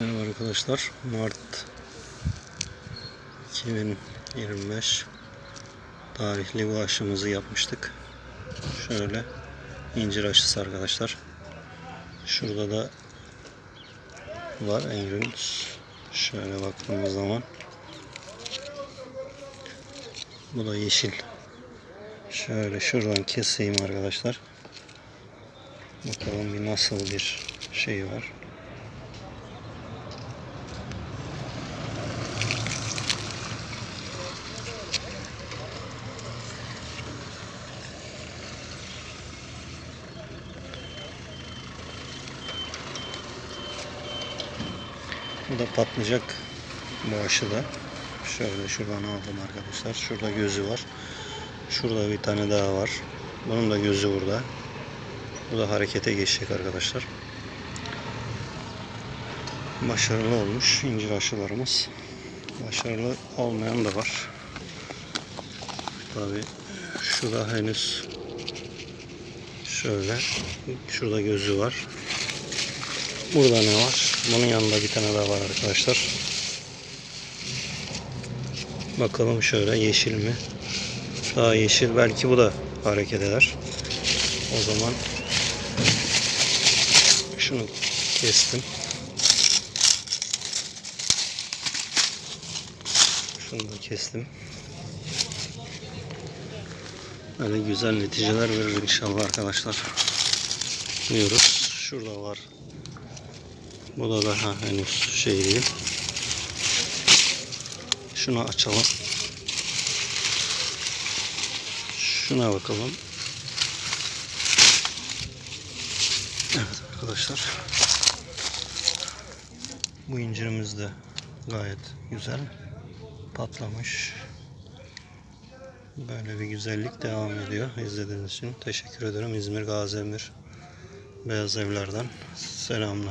Merhaba arkadaşlar. Mart 2025 tarihli bu aşımızı yapmıştık. Şöyle incir aşısı arkadaşlar. Şurada da var Engrimus. Şöyle baktığımız zaman bu da yeşil. Şöyle şuradan keseyim arkadaşlar. Bakalım bir nasıl bir şey var. Bu da patlayacak bu aşıda. Şöyle şuradan aldım arkadaşlar. Şurada gözü var. Şurada bir tane daha var. Bunun da gözü burada. Bu da harekete geçecek arkadaşlar. Başarılı olmuş incir aşılarımız. Başarılı olmayan da var. Tabi şu da henüz şöyle şurada gözü var. Burada ne var? Bunun yanında bir tane daha var arkadaşlar. Bakalım şöyle yeşil mi? Daha yeşil. Belki bu da hareket eder. O zaman şunu kestim. Şunu da kestim. Böyle güzel neticeler verir inşallah arkadaşlar. Diyoruz. Şurada var. Bu da daha henüz şey değil. Şunu açalım. Şuna bakalım. Evet arkadaşlar. Bu incirimiz de gayet güzel. Patlamış. Böyle bir güzellik devam ediyor. İzlediğiniz için teşekkür ederim. İzmir Gazi Emir Beyaz Evler'den selamlar.